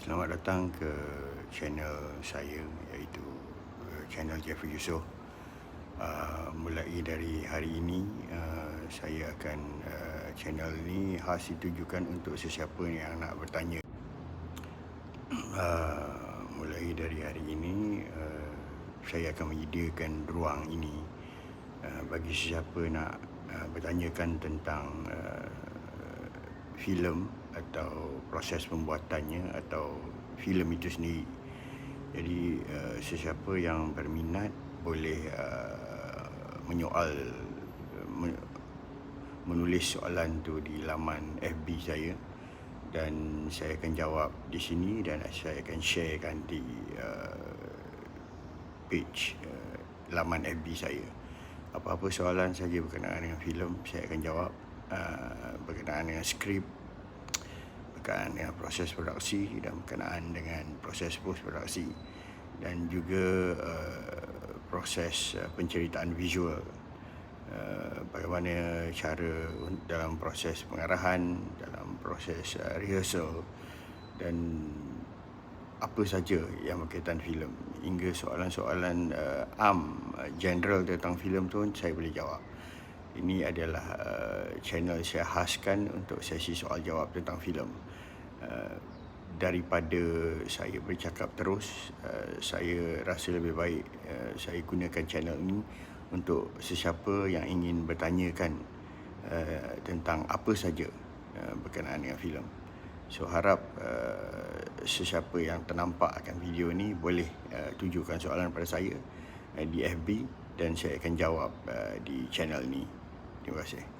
Selamat datang ke channel saya iaitu uh, channel Jeffrey Yusof. Uh, mulai dari hari ini uh, saya akan uh, channel ini khas ditujukan untuk sesiapa yang nak bertanya. Uh, mulai dari hari ini uh, saya akan menyediakan ruang ini uh, bagi sesiapa nak uh, bertanyakan tentang uh, filem atau proses pembuatannya atau filem itu sendiri. Jadi uh, sesiapa yang berminat boleh uh, menyoal men- menulis soalan tu di laman FB saya dan saya akan jawab di sini dan saya akan sharekan di uh, page uh, laman FB saya. Apa-apa soalan saja berkenaan dengan filem saya akan jawab uh, berkenaan dengan skrip berkenaan dengan proses produksi dan berkenaan dengan proses post produksi dan juga uh, proses uh, penceritaan visual. Uh, bagaimana cara dalam proses pengarahan dalam proses uh, rehearsal dan apa saja yang berkaitan filem. Hingga soalan-soalan am uh, general tentang filem tu saya boleh jawab ini adalah uh, channel saya khaskan untuk sesi soal jawab tentang filem. Uh, daripada saya bercakap terus uh, saya rasa lebih baik uh, saya gunakan channel ini untuk sesiapa yang ingin bertanyakan uh, tentang apa saja uh, berkenaan dengan filem. So harap uh, sesiapa yang ternampak akan video ni boleh uh, tujukan soalan pada saya uh, di FB dan saya akan jawab uh, di channel よろしい。